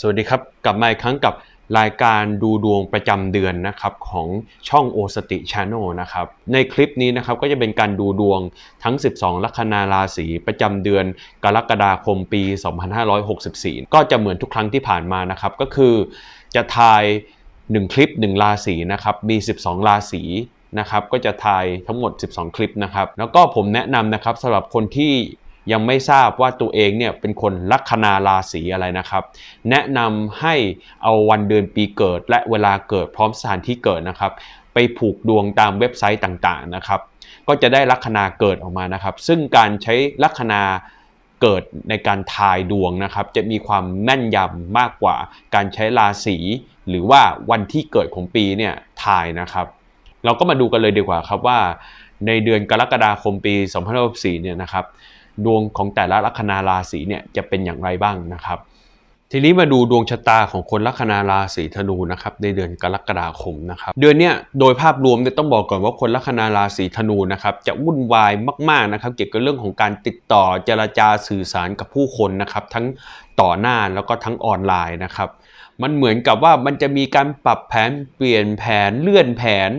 สวัสดีครับ กลับมาอีกครั้งกับรายการดูดวงประจำเดือนนะครับของช่องโอสติชานลนะครับในคลิปนี้นะครับก็จะเป็นการดูดวงทั้ง 12 ลัคนาราศีประจำเดือนกรกฎาคมปี 2564 ก็จะเหมือนทุกครั้งที่ผ่านมานะครับก็คือจะทาย 1 คลิป 1 ราศีนะครับมี 12 ราศีนะครับก็จะทายทั้งหมด 12 คลิปนะครับแล้วก็ผมแนะนำนะครับสำหรับคนที่ ยังไม่ทราบว่าตัวเองเนี่ยเป็นคนลัคนาราศีอะไรนะครับ แนะนำให้เอาวันเดือนปีเกิด และเวลาเกิดพร้อมสถานที่เกิดนะครับ ไปผูกดวงตามเว็บไซต์ต่างๆนะครับ ก็จะได้ลัคนาเกิดออกมานะครับ ซึ่งการใช้ลัคนาเกิดในการทายดวงนะครับ จะมีความแม่นยำมากกว่าการใช้ราศีหรือว่าวันที่เกิดของปีเนี่ยทายนะครับ เราก็มาดูกันเลยดีกว่าครับว่า ในเดือนกรกฎาคมปี 2564เนี่ยนะครับ ดวงของแต่ละลัคนาราศีเนี่ยจะเป็นอย่างไรบ้างนะครับ ทีนี้มาดูดวงชะตาของคนลัคนาราศีธนูนะครับในเดือนกรกฎาคมนะครับเดือนเนี้ยโดยภาพรวมเนี่ยต้องบอกก่อนว่าคนลัคนาราศีธนูนะครับจะวุ่นวายมากๆนะครับเกี่ยวกับเรื่องของการติดต่อเจรจาสื่อสารกับผู้คนนะครับทั้งต่อหน้าแล้วก็ทั้งออนไลน์นะครับ มันเหมือนกับว่ามันจะมีการปรับแผนเปลี่ยนแผนเลื่อนแผน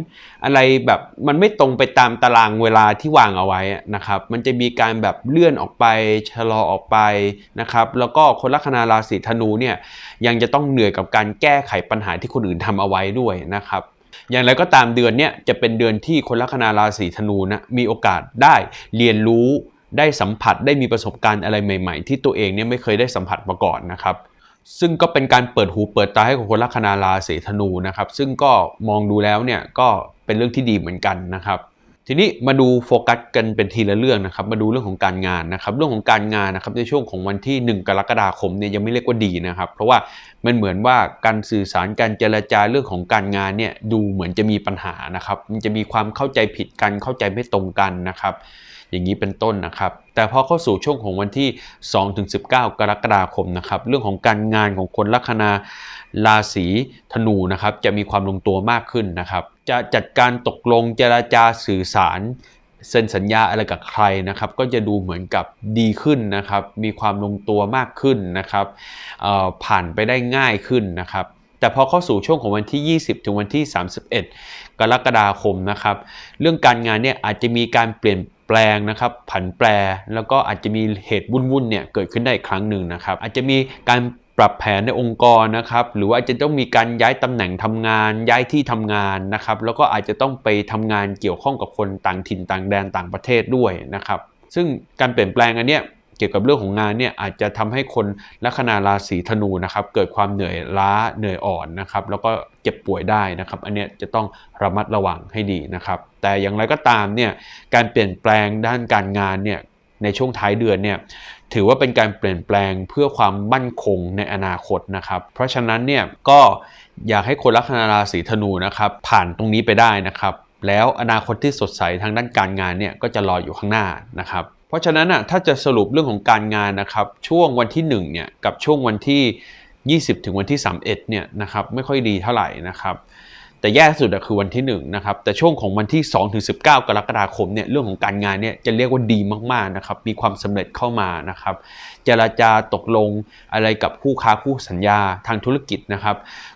อะไรแบบมันไม่ตรงไปตามตารางเวลาที่วางเอาไว้นะครับ มันจะมีการแบบเลื่อนออกไปชะลอออกไปนะครับแล้วก็คนลัคนาราศีธนูเนี่ยยังจะต้องเหนื่อยกับการแก้ไขปัญหาที่คนอื่นทำเอาไว้ด้วยนะครับอย่างไรก็ตามเดือนเนี้ยจะเป็นเดือนที่คนลัคนาราศีธนูนะมีโอกาสได้เรียนรู้ได้สัมผัสได้มีประสบการณ์อะไรใหม่ ๆ ที่ตัวเองเนี่ยไม่เคยได้สัมผัสมาก่อนนะครับ ซึ่งก็เป็นการเปิดหูเปิดตาให้กับคนลัคนาราศีธนูนะครับ ซึ่งก็มองดูแล้วเนี่ยก็เป็นเรื่องที่ดีเหมือนกันนะครับ ทีนี้มาดูโฟกัสกันเป็นทีละเรื่องนะครับ มาดูเรื่องของการงานนะครับ เรื่องของการงานนะครับในช่วงของวันที่ 1 กรกฎาคมเนี่ยยังไม่เรียกว่าดีนะครับ เพราะว่ามันเหมือนว่าการสื่อสารการเจรจาเรื่องของการงานเนี่ยดูเหมือนจะมีปัญหานะครับ มันจะมีความเข้าใจผิดกันเข้าใจไม่ตรงกันนะครับ อย่างนี้เป็นต้นนะครับ แต่พอเข้าสู่ช่วงของวันที่ 2-19 กรกฎาคมนะครับ เรื่องของการงานของคนลัคนาราศีธนูนะครับ จะมีความลงตัวมากขึ้นนะครับ จะจัดการตกลงเจราจาสื่อสารเซ็นสัญญาอะไรกับใครนะครับ ก็จะดูเหมือนกับดีขึ้นนะครับ มีความลงตัวมากขึ้นนะครับผ่านไปได้ง่ายขึ้นนะครับ แต่พอเข้าสู่ช่วงของวันที่ 20 ถึงวันที่ 31 กรกฎาคมนะครับ เรื่องการงานเนี่ยอาจจะมีการเปลี่ยน แปลงนะครับ ผันแปรแล้วก็อาจจะมีเหตุวุ่นๆเนี่ยเกิดขึ้นได้อีกครั้งหนึ่งนะครับ อาจจะมีการปรับแผนในองค์กรนะครับ หรือว่าอาจจะต้องมีการย้ายตำแหน่งทำงาน ย้ายที่ทำงานนะครับ แล้วก็อาจจะต้องไปทำงานเกี่ยวข้องกับคนต่างถิ่นต่างแดนต่างประเทศด้วยนะครับ ซึ่งการเปลี่ยนแปลงอันเนี้ย เกี่ยวกับเรื่องของงานเนี่ยอาจจะทำให้คนลัคนาราศีธนูนะครับเกิดความเหนื่อยล้าเหนื่อยอ่อนนะครับแล้วก็เจ็บป่วยได้นะครับ อันเนี้ยจะต้องระมัดระวังให้ดีนะครับ แต่อย่างไรก็ตามเนี่ยการเปลี่ยนแปลงด้านการงานเนี่ยในช่วงท้ายเดือนเนี่ยถือว่าเป็นการเปลี่ยนแปลงเพื่อความมั่นคงในอนาคตนะครับ เพราะฉะนั้นเนี่ยก็อยากให้คนลัคนาราศีธนูนะครับผ่านตรงนี้ไปได้นะครับ แล้วอนาคตที่สดใสทางด้านการงานเนี่ยก็จะรออยู่ข้างหน้านะครับ ราะฉะนั้นอะถ้าจะสรุปเรื่องของการงานนะครับช่วงวันที่1เนี่ยกับช่วงวันที่ 20 ถึงวันที่ 31เนี่ยนะครับไม่ค่อยดีเท่าไหร่นะครับแต่แย่สุดคือวันที่1นะครับแต่ช่วงของวันที่2ถึง19 กรกฎาคมเนี่ยเรื่องของการงานเนี่ยจะเรียกว่าดีมากๆนะครับมีความสำเร็จเข้ามานะครับเจรจาตกลงอะไรกับคู่ค้าคู่สัญญาทางธุรกิจนะครับ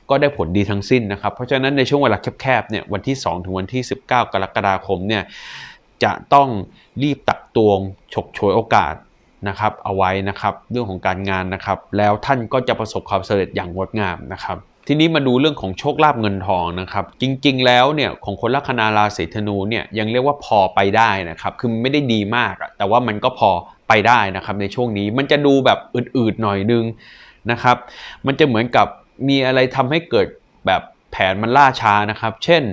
ก็ได้ผลดีทั้งสิ้นนะครับเพราะฉะนั้นในช่วงเวลาแคบๆเนี่ยวันที่ 2 ถึงวันที่ 19 กรกฎาคมเนี่ย จะต้องรีบตักตวง ฉกฉวยโอกาสนะครับ เอาไว้นะครับเรื่องของการงานนะครับ แล้วท่านก็จะประสบความสำเร็จอย่างงดงามนะครับ ทีนี้มาดูเรื่องของโชคลาภเงินทองนะครับ จริงๆ แล้วเนี่ยของคนลัคนาราศีธนูเนี่ยยังเรียกว่าพอไปได้นะครับ คือไม่ได้ดีมากแต่ว่ามันก็พอไปได้นะครับในช่วงนี้มันจะดูแบบอืดๆหน่อยนึงนะครับ มันจะเหมือนกับมีอะไรทำให้เกิดแบบแผนมันล่าช้านะครับ เช่น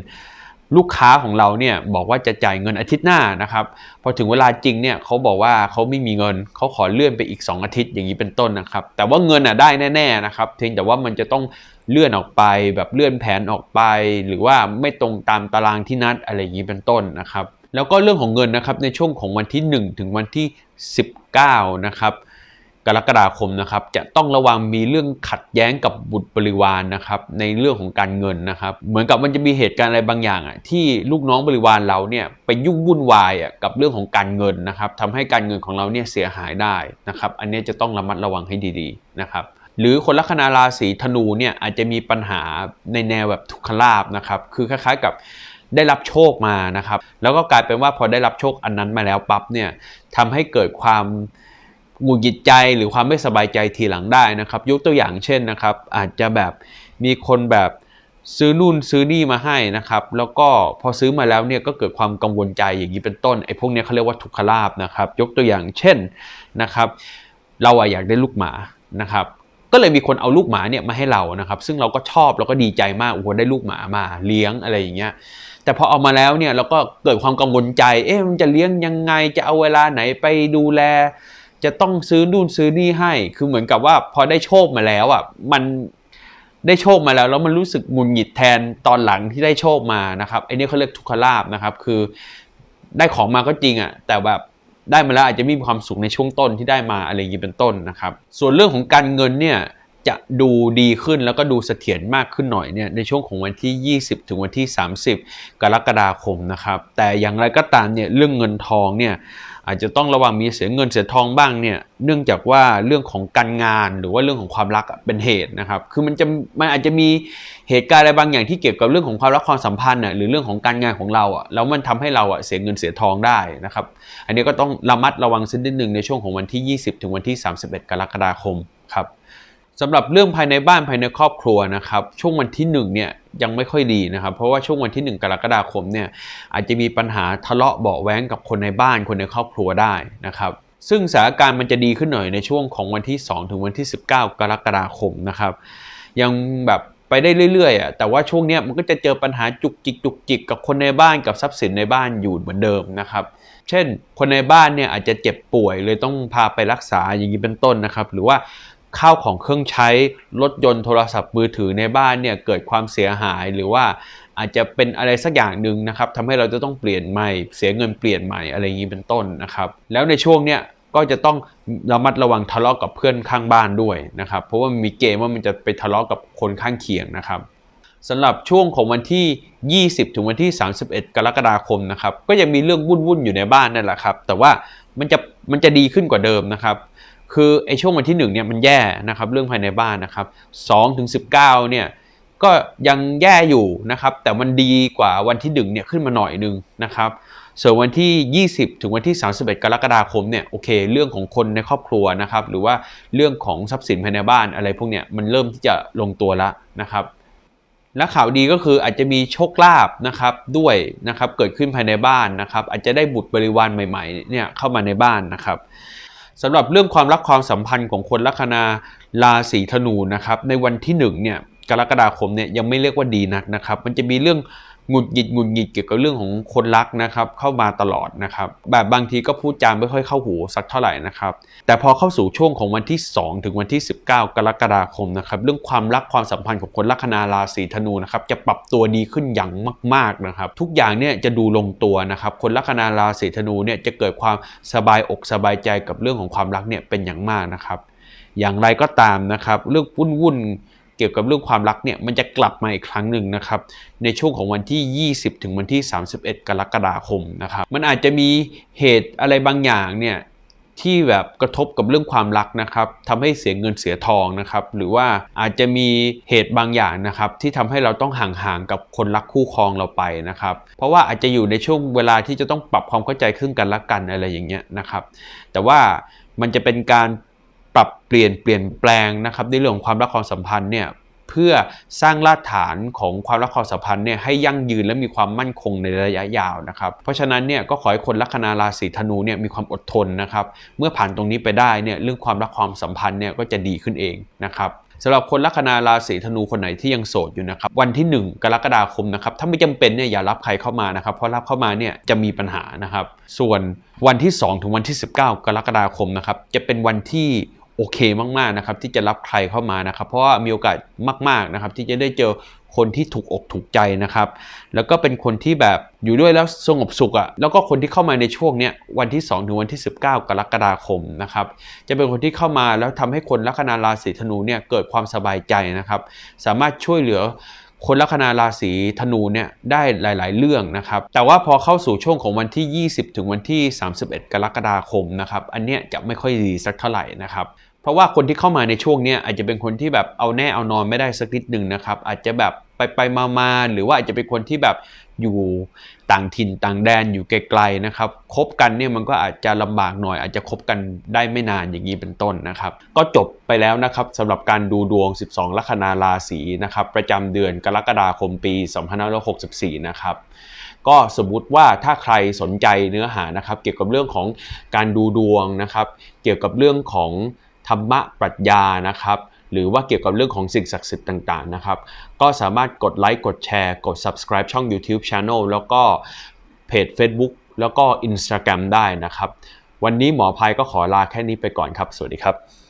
ลูกค้าของเราเนี่ยบอกว่าจะจ่ายเงินอาทิตย์หน้านะครับพอถึงเวลาจริงเนี่ยเขาบอกว่าเขาไม่มีเงินเขาขอเลื่อนไปอีก 2 อาทิตย์อย่างนี้เป็นต้นนะครับ แต่ว่าเงินอะได้แน่ๆนะครับเพียงแต่ว่ามันจะต้องเลื่อนออกไปแบบเลื่อนแผนออกไป หรือว่าไม่ตรงตามตารางที่นัดอะไรอย่างนี้เป็นต้นนะครับ แล้วก็เรื่องของเงินนะครับในช่วงของวันที่ 1 ถึงวันที่ 19นะครับ กรกฎาคมนะครับจะต้องระวังมีเรื่องขัดแย้งกับบุตรบริวารนะครับในเรื่องของการเงินนะครับ เหมือนกับมันจะมีเหตุการณ์อะไรบางอย่างอะที่ลูกน้องบริวารเราเนี่ยไปยุ่งวุ่นวายอะกับเรื่องของการเงินนะครับทำให้การเงินของเราเนี่ยเสียหายได้นะครับ อันนี้จะต้องระมัดระวังให้ดีๆนะครับหรือคนลัคนาราศีธนูเนี่ยอาจจะมีปัญหาในแนวแบบทุกขลาบนะครับคือคล้ายๆกับได้รับโชคมานะครับ แล้วก็กลายเป็นว่าพอได้รับโชคอันนั้นมาแล้วปั๊บเนี่ยทำให้เกิดความ หงุดหงิดใจหรือความไม่สบายใจทีหลังได้นะครับ ยกตัวอย่างเช่นนะครับ อาจจะแบบมีคนแบบซื้อนู่นซื้อนี่มาให้นะครับ แล้วก็พอซื้อมาแล้วเนี่ยก็เกิดความกังวลใจอย่างนี้เป็นต้นไอ้พวกนี้เขาเรียกว่าทุกขลาบนะครับ ยกตัวอย่างเช่นนะครับ เราอยากได้ลูกหมานะครับก็เลยมีคนเอาลูกหมาเนี่ยมาให้เรานะครับ ซึ่งเราก็ชอบแล้วก็ดีใจมากโอ้โหได้ลูกหมามาเลี้ยงอะไรอย่างเงี้ยแต่พอเอามาแล้วเนี่ยเราก็เกิดความกังวลใจ เอ๊ะมันจะเลี้ยงยังไงจะเอาเวลาไหนไปดูแล จะต้องซื้อนู่นซื้อนี่ให้ คือเหมือนกับว่าพอได้โชคมาแล้วอะมันได้โชคมาแล้วแล้วมันรู้สึกหงุนหงิดแทนตอนหลังที่ได้โชคมานะครับไอ้นี่เขาเรียกทุกขลาบนะครับ คือได้ของมาก็จริงอะแต่แบบได้มาแล้วอาจจะมมีความสุขในช่วงต้นที่ได้มาอะไรอย่างนี้เป็นต้นนะครับ ส่วนเรื่องของการเงินเนี่ยจะดูดีขึ้นแล้วก็ดูเสถียรมากขึ้นหน่อยเนี่ยในช่วงของวันที่ 20 ถึงวันที่ 30 กรกฎาคมนะครับ แต่อย่างไรก็ตามเนี่ยเรื่องเงินทองเนี่ย อาจจะต้องระวังมีเสียเงินเสียทองบ้างเนี่ยเนื่องจากว่าเรื่องของการงานหรือว่าเรื่องของความรักเป็นเหตุนะครับ คือมันจะมันอาจจะมีเหตุการณ์อะไรบางอย่างที่เกี่ยวกับเรื่องของความรักความสัมพันธ์น่ะหรือเรื่องของการงานของเราอะแล้วมันทำให้เราอะเสียเงินเสียทองได้นะครับ อันนี้ก็ต้องระมัดระวังสักนิดหนึ่งในช่วงของวันที่ 20 ถึงวันที่ 31 กรกฎาคมครับ สำหรับเรื่องภายในบ้านภายในครอบครัวนะครับ ช่วงวันที่1เนี่ยยังไม่ค่อยดีนะครับ เพราะว่าช่วงวันที่ 1 กรกฎาคมเนี่ยอาจจะมีปัญหาทะเลาะเบาแว้งกับคนในบ้านคนในครอบครัวได้นะครับ ซึ่งสถานการณ์มันจะดีขึ้นหน่อยในช่วงของวันที่ 2 ถึงวันที่ 19 กรกฎาคมนะครับ ยังแบบไปได้เรื่อยๆอะแต่ว่าช่วงเนี้ยมันก็จะเจอปัญหาจุกจิกจุกจิกกับคนในบ้านกับทรัพย์สินในบ้านอยู่เหมือนเดิมนะครับ เช่น คนในบ้านเนี่ยอาจจะเจ็บป่วยเลยต้องพาไปรักษาอย่างนี้เป็นต้นนะครับ หรือว่า ข้าวของเครื่องใช้รถยนต์โทรศัพท์มือถือในบ้านเนี่ยเกิดความเสียหายหรือว่าอาจจะเป็นอะไรสักอย่างหนึ่งนะครับทำให้เราจะต้องเปลี่ยนใหม่ เสียเงินเปลี่ยนใหม่อะไรอย่างนี้เป็นต้นนะครับแล้วในช่วงเนี้ยก็จะต้องระมัดระวังทะเลาะกับเพื่อนข้างบ้านด้วยนะครับเพราะว่ามีเกมว่ามันจะไปทะเลาะกับคนข้างเคียงนะครับสำหรับช่วงของวันที่ 20 ถึงวันที่ 31 กรกฎาคมนะครับก็ยังมีเรื่องวุ่นๆอยู่ในบ้านนั่นแหละครับแต่ว่ามันจะมันจะดีขึ้นกว่าเดิมนะครับ คือไอ้ช่วงวันที่1เนี่ยมันแย่นะครับเรื่องภายในบ้านนะครับ2ถึง19เนี่ยก็ยังแย่อยู่นะครับแต่มันดีกว่าวันที่1เนี่ยขึ้นมาหน่อยนึงนะครับส่วนวันที่ 20 ถึงวันที่ 31 กรกฎาคมเนี่ยโอเค เรื่องของคนในครอบครัวนะครับหรือว่าเรื่องของทรัพย์สินภายในบ้านอะไรพวกเนี้ยมันเริ่มที่จะลงตัวแล้วนะครับและข่าวดีก็คืออาจจะมีโชคลาภนะครับด้วยนะครับเกิดขึ้นภายในบ้านนะครับอาจจะได้บุตรบริวารใหม่ๆเนี่ยเข้ามาในบ้านนะครับ สำหรับเรื่องความรักความสัมพันธ์ของคนลัคนาราศีธนูนะครับในวันที่1เนี่ยกรกฎาคมเนี่ยยังไม่เรียกว่าดีนักนะครับ มันจะมีเรื่อง หงุดหงิดหงุดหงิดเกี่ยวกับเรื่องของคนรักนะครับเข้ามาตลอดนะครับแบบบางทีก็พูดจามไม่ค่อยเข้าหูสักเท่าไหร่นะครับแต่พอเข้าสู่ช่วงของวันที่ 2 ถึงวันที่ 19 กรกฎาคมนะครับเรื่องความรักความสัมพันธ์ของคนลัคนาราศีธนูนะครับจะปรับตัวดีขึ้นอย่างมากๆนะครับทุกอย่างเนี่ยจะดูลงตัวนะครับคนลัคนาราศีธนูเนี่ยจะเกิดความสบายอกสบายใจกับเรื่องของความรักเนี่ยเป็นอย่างมากนะครับอย่างไรก็ตามนะครับเรื่องวุ่นๆ เกี่ยวกับเรื่องความรักเนี่ยมันจะกลับมาอีกครั้งหนึ่งนะครับในช่วงของวันที่ 20 ถึงวันที่ 31 กรกฎาคมนะครับมันอาจจะมีเหตุอะไรบางอย่างเนี่ยที่แบบกระทบกับเรื่องความรักนะครับทำให้เสียเงินเสียทองนะครับ หรือว่าอาจจะมีเหตุบางอย่างนะครับ ที่ทำให้เราต้องห่างๆกับคนรักคู่ครองเราไปนะครับ เพราะว่าอาจจะอยู่ในช่วงเวลาที่จะต้องปรับความเข้าใจขึ้นกันและกันอะไรอย่างเงี้ยนะครับ แต่ว่ามันจะเป็นการ ปรับเปลี่ยนเปลี่ยนแปลงนะครับในเรื่องของความรักความสัมพันธ์เนี่ยเพื่อสร้างรากฐานของความรักความสัมพันธ์เนี่ยให้ยั่งยืนและมีความมั่นคงในระยะยาวนะครับ เพราะฉะนั้นเนี่ยก็ขอให้คนลัคนาราศีธนูเนี่ยมีความอดทนนะครับ เมื่อผ่านตรงนี้ไปได้เนี่ยเรื่องความรักความสัมพันธ์เนี่ยก็จะดีขึ้นเองนะครับสำหรับคนลัคนาราศีธนูคนไหนที่ยังโสดอยู่นะครับวันที่ 1 กรกฎาคมนะครับถ้าไม่จำเป็นเนี่ยอย่ารับใครเข้ามานะครับ เพราะรับเข้ามาเนี่ยจะมีปัญหานะครับ ส่วนวันที่ 2 ถึงวันที่ 19 กรกฎาคมนะครับจะเป็นวันที่ โอเคมากๆนะครับที่จะรับใครเข้ามานะครับเพราะว่ามีโอกาสมากๆนะครับที่จะได้เจอคนที่ถูกอกถูกใจนะครับ แล้วก็เป็นคนที่แบบอยู่ด้วยแล้วสงบสุขอะ่ะแล้วก็คนที่เข้ามาในช่วงเนี้ยวันที่ 2 ถึงวันที่ 19 กรกฎาคมนะครับจะเป็นคนที่เข้ามาแล้วทำให้คนลัคนาราศีธนูเนี่ยเกิดความสบายใจนะครับ สามารถช่วยเหลือคนลัคนาราศีธนูเนี่ยได้หลาย ๆ เรื่องนะครับ แต่ว่าพอเข้าสู่ช่วงของวันที่ 20 ถึงวันที่ 31 กรกฎาคมนะครับ อันเนี้ยจะไม่ค่อยดีสักเท่าไหร่นะครับ เพราะว่าคนที่เข้ามาในช่วงนี้อาจจะเป็นคนที่แบบเอาแน่เอานอนไม่ได้สักนิดหนึ่งนะครับ อาจจะแบบไปไปมามาหรือว่าอาจจะเป็นคนที่แบบอยู่ต่างถิ่นต่างแดนอยู่ไกลๆนะครับคบกันเนี่ยมันก็อาจจะลำบากหน่อย อาจจะคบกันได้ไม่นานอย่างนี้เป็นต้นนะครับ ก็จบไปแล้วนะครับสำหรับการดูดวง 12 ลัคนาราศีนะครับประจำเดือนกรกฎาคมปี 2564 นะครับก็สมมุติว่าถ้าใครสนใจเนื้อหานะครับ เกี่ยวกับเรื่องของการดูดวงนะครับ เกี่ยวกับเรื่องของ ธรรมะปรัชญานะครับหรือว่าเกี่ยวกับเรื่องของสิ่งศักดิ์สิทธิ์ต่างๆนะครับ ก็สามารถกดไลค์กดแชร์ กด subscribe ช่อง YouTube Channel แล้วก็เพจ Facebook แล้วก็ Instagram ได้นะครับ วันนี้หมอภัยก็ขอลาแค่นี้ไปก่อนครับ สวัสดีครับ